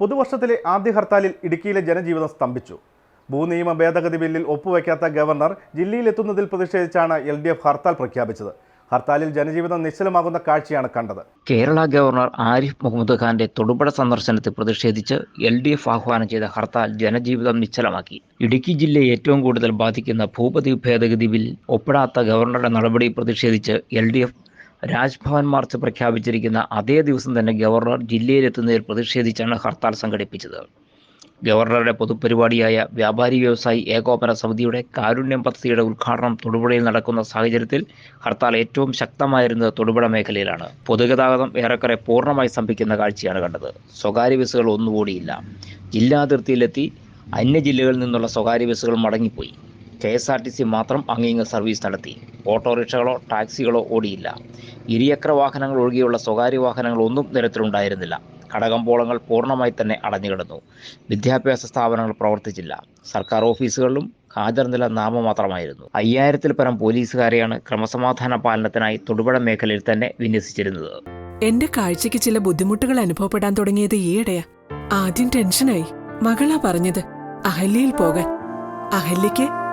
പുതുവർഷത്തിലെ ആദ്യ ഹർത്താലിൽ ഇടുക്കിയിലെ ജനജീവിതം സ്തംഭിച്ചു. ഭൂനിയമ ഭേദഗതി ബില്ലിൽ ഒപ്പുവെക്കാത്ത ഗവർണർ ജില്ലയിലെത്തുന്നതിൽ പ്രതിഷേധിച്ചാണ് എൽ ഡി എഫ് ഹർത്താൽ പ്രഖ്യാപിച്ചത്. ഹർത്താലിൽ ജനജീവിതം നിശ്ചലമാകുന്ന കാഴ്ചയാണ് കണ്ടത്. കേരള ഗവർണർ ആരിഫ് മുഹമ്മദ് ഖാന്റെ തൊടുപുഴ സന്ദർശനത്തിൽ പ്രതിഷേധിച്ച് എൽ ഡി എഫ് ആഹ്വാനം ചെയ്ത ഹർത്താൽ ജനജീവിതം നിശ്ചലമാക്കി. ഇടുക്കി ജില്ലയെ ഏറ്റവും കൂടുതൽ ബാധിക്കുന്ന ഭൂപതി ഭേദഗതി ബിൽ ഒപ്പിടാത്ത ഗവർണറുടെ നടപടി പ്രതിഷേധിച്ച് L D F Raj Bhavan march പ്രഖ്യാപിച്ചിരിക്കുന്ന അതേ ദിവസം തന്നെ ഗവർണർ ജില്ലയിലെത്തുന്നതിൽ പ്രതിഷേധിച്ചാണ് ഹർത്താൽ സംഘടിപ്പിച്ചത്. ഗവർണറുടെ പൊതുപരിപാടിയായ വ്യാപാരി വ്യവസായി ഏകോപന സമിതിയുടെ കാരുണ്യം പദ്ധതിയുടെ ഉദ്ഘാടനം തൊടുപുഴയിൽ നടക്കുന്ന സാഹചര്യത്തിൽ ഹർത്താൽ ഏറ്റവും ശക്തമായിരുന്നത് തൊടുപുഴ മേഖലയിലാണ്. പൊതുഗതാഗതം ഏറെക്കുറെ പൂർണമായി സ്തംഭിക്കുന്ന കാഴ്ചയാണ് കണ്ടത്. സ്വകാര്യ ബസ്സുകൾ ഒന്നുകൂടിയില്ല. ജില്ലാതിർത്തിയിലെത്തി അന്യ ജില്ലകളിൽ നിന്നുള്ള സ്വകാര്യ ബസ്സുകൾ മടങ്ങിപ്പോയി. K S R T C മാത്രം അങ്ങിങ്ങ് സർവീസ് നടത്തി. ഓട്ടോറിക്ഷകളോ ടാക്സികളോ ഓടിയില്ല. ഇരുചക്ര വാഹനങ്ങൾ ഒഴികെയുള്ള സ്വകാര്യ വാഹനങ്ങൾ ഒന്നും നിരത്തിലുണ്ടായിരുന്നില്ല. കടകമ്പോളങ്ങൾ പൂർണമായി തന്നെ അടഞ്ഞുകിടന്നു. വിദ്യാഭ്യാസ സ്ഥാപനങ്ങൾ പ്രവർത്തിച്ചില്ല. സർക്കാർ ഓഫീസുകളിലും ഹാജർ നില നാമമാത്രമായിരുന്നു. അയ്യായിരത്തിൽ പരം പോലീസുകാരെയാണ് ക്രമസമാധാന പാലനത്തിനായി തൊടുപുഴ മേഖലയിൽ തന്നെ വിന്യസിച്ചിരുന്നത്. എന്റെ കാഴ്ചയ്ക്ക് ചില ബുദ്ധിമുട്ടുകൾ അനുഭവപ്പെടാൻ തുടങ്ങിയത് ഈയിടെയാ. ആദ്യം ടെൻഷനായി. മകളാ പറഞ്ഞത് അഹല്യയിൽ പോകാൻ. അഹല്യയ്ക്ക്